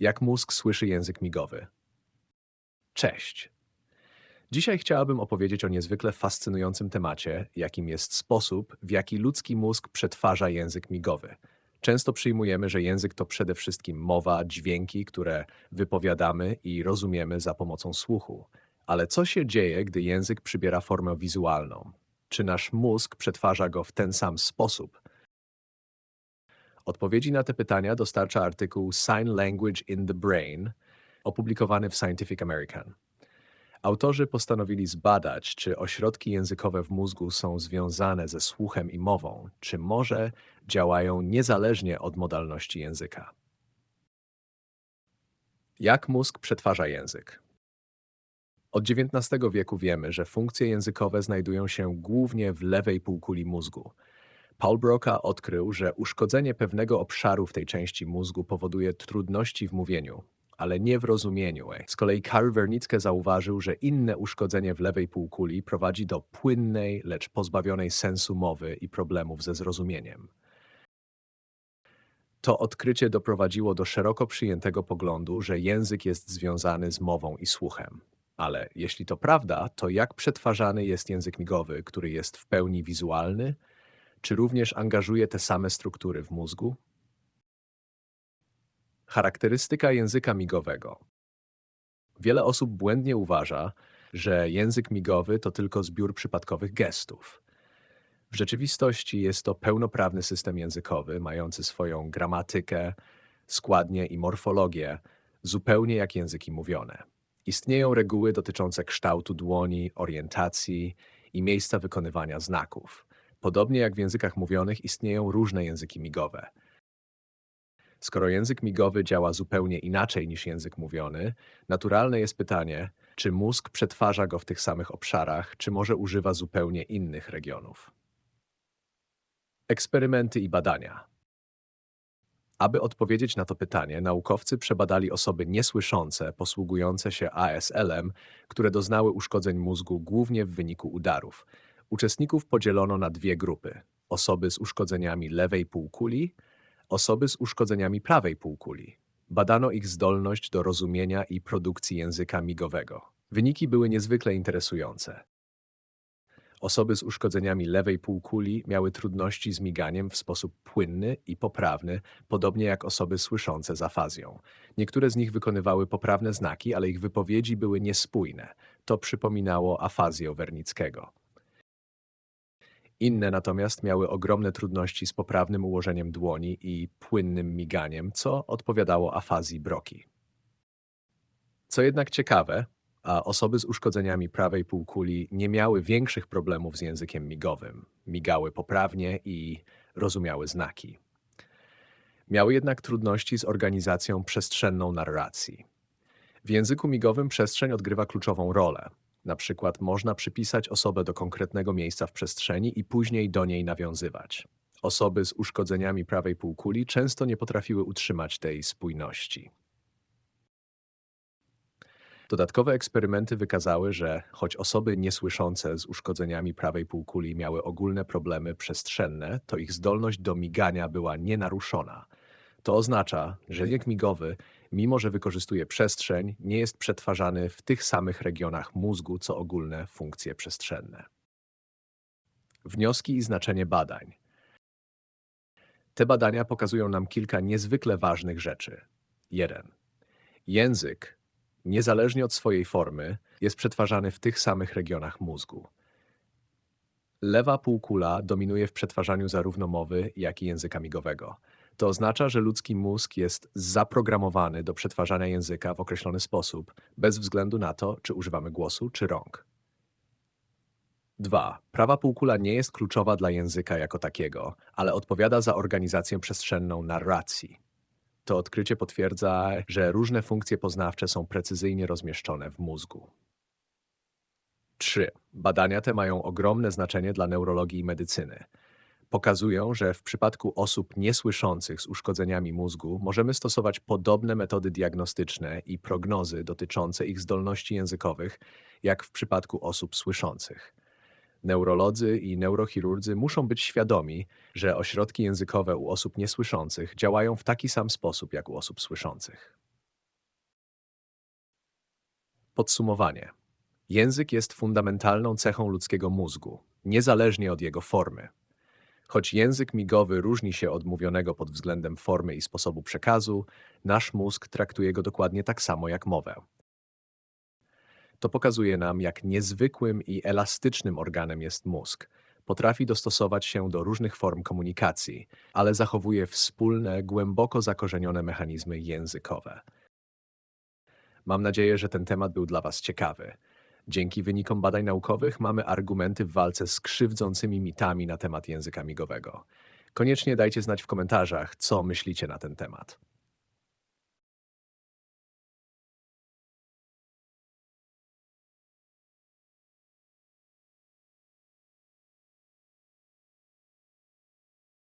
Jak mózg słyszy język migowy? Cześć! Dzisiaj chciałabym opowiedzieć o niezwykle fascynującym temacie, jakim jest sposób, w jaki ludzki mózg przetwarza język migowy. Często przyjmujemy, że język to przede wszystkim mowa, dźwięki, które wypowiadamy i rozumiemy za pomocą słuchu. Ale co się dzieje, gdy język przybiera formę wizualną? Czy nasz mózg przetwarza go w ten sam sposób? Odpowiedzi na te pytania dostarcza artykuł Sign Language in the Brain, opublikowany w Scientific American. Autorzy postanowili zbadać, czy ośrodki językowe w mózgu są związane ze słuchem i mową, czy może działają niezależnie od modalności języka. Jak mózg przetwarza język? Od XIX wieku wiemy, że funkcje językowe znajdują się głównie w lewej półkuli mózgu. Paul Broca odkrył, że uszkodzenie pewnego obszaru w tej części mózgu powoduje trudności w mówieniu, ale nie w rozumieniu. Z kolei Karl Wernicke zauważył, że inne uszkodzenie w lewej półkuli prowadzi do płynnej, lecz pozbawionej sensu mowy i problemów ze zrozumieniem. To odkrycie doprowadziło do szeroko przyjętego poglądu, że język jest związany z mową i słuchem. Ale jeśli to prawda, to jak przetwarzany jest język migowy, który jest w pełni wizualny, czy również angażuje te same struktury w mózgu? Charakterystyka języka migowego. Wiele osób błędnie uważa, że język migowy to tylko zbiór przypadkowych gestów. W rzeczywistości jest to pełnoprawny system językowy, mający swoją gramatykę, składnię i morfologię, zupełnie jak języki mówione. Istnieją reguły dotyczące kształtu dłoni, orientacji i miejsca wykonywania znaków. Podobnie jak w językach mówionych istnieją różne języki migowe. Skoro język migowy działa zupełnie inaczej niż język mówiony, naturalne jest pytanie, czy mózg przetwarza go w tych samych obszarach, czy może używa zupełnie innych regionów. Eksperymenty i badania. Aby odpowiedzieć na to pytanie, naukowcy przebadali osoby niesłyszące posługujące się ASL-em, które doznały uszkodzeń mózgu głównie w wyniku udarów. Uczestników podzielono na dwie grupy: osoby z uszkodzeniami lewej półkuli, osoby z uszkodzeniami prawej półkuli. Badano ich zdolność do rozumienia i produkcji języka migowego. Wyniki były niezwykle interesujące. Osoby z uszkodzeniami lewej półkuli miały trudności z miganiem w sposób płynny i poprawny, podobnie jak osoby słyszące z afazją. Niektóre z nich wykonywały poprawne znaki, ale ich wypowiedzi były niespójne. To przypominało afazję Wernickiego. Inne natomiast miały ogromne trudności z poprawnym ułożeniem dłoni i płynnym miganiem, co odpowiadało afazji Broki. Co jednak ciekawe, a osoby z uszkodzeniami prawej półkuli nie miały większych problemów z językiem migowym. Migały poprawnie i rozumiały znaki. Miały jednak trudności z organizacją przestrzenną narracji. W języku migowym przestrzeń odgrywa kluczową rolę. Na przykład można przypisać osobę do konkretnego miejsca w przestrzeni i później do niej nawiązywać. Osoby z uszkodzeniami prawej półkuli często nie potrafiły utrzymać tej spójności. Dodatkowe eksperymenty wykazały, że choć osoby niesłyszące z uszkodzeniami prawej półkuli miały ogólne problemy przestrzenne, to ich zdolność do migania była nienaruszona. To oznacza, że język migowy, mimo że wykorzystuje przestrzeń, nie jest przetwarzany w tych samych regionach mózgu, co ogólne funkcje przestrzenne. Wnioski i znaczenie badań. Te badania pokazują nam kilka niezwykle ważnych rzeczy. 1. Język niezależnie od swojej formy, jest przetwarzany w tych samych regionach mózgu. Lewa półkula dominuje w przetwarzaniu zarówno mowy, jak i języka migowego. To oznacza, że ludzki mózg jest zaprogramowany do przetwarzania języka w określony sposób, bez względu na to, czy używamy głosu, czy rąk. 2. Prawa półkula nie jest kluczowa dla języka jako takiego, ale odpowiada za organizację przestrzenną narracji. To odkrycie potwierdza, że różne funkcje poznawcze są precyzyjnie rozmieszczone w mózgu. 3. Badania te mają ogromne znaczenie dla neurologii i medycyny. Pokazują, że w przypadku osób niesłyszących z uszkodzeniami mózgu możemy stosować podobne metody diagnostyczne i prognozy dotyczące ich zdolności językowych, jak w przypadku osób słyszących. Neurolodzy i neurochirurdzy muszą być świadomi, że ośrodki językowe u osób niesłyszących działają w taki sam sposób jak u osób słyszących. Podsumowanie. Język jest fundamentalną cechą ludzkiego mózgu, niezależnie od jego formy. Choć język migowy różni się od mówionego pod względem formy i sposobu przekazu, nasz mózg traktuje go dokładnie tak samo jak mowę. To pokazuje nam, jak niezwykłym i elastycznym organem jest mózg. Potrafi dostosować się do różnych form komunikacji, ale zachowuje wspólne, głęboko zakorzenione mechanizmy językowe. Mam nadzieję, że ten temat był dla Was ciekawy. Dzięki wynikom badań naukowych mamy argumenty w walce z krzywdzącymi mitami na temat języka migowego. Koniecznie dajcie znać w komentarzach, co myślicie na ten temat.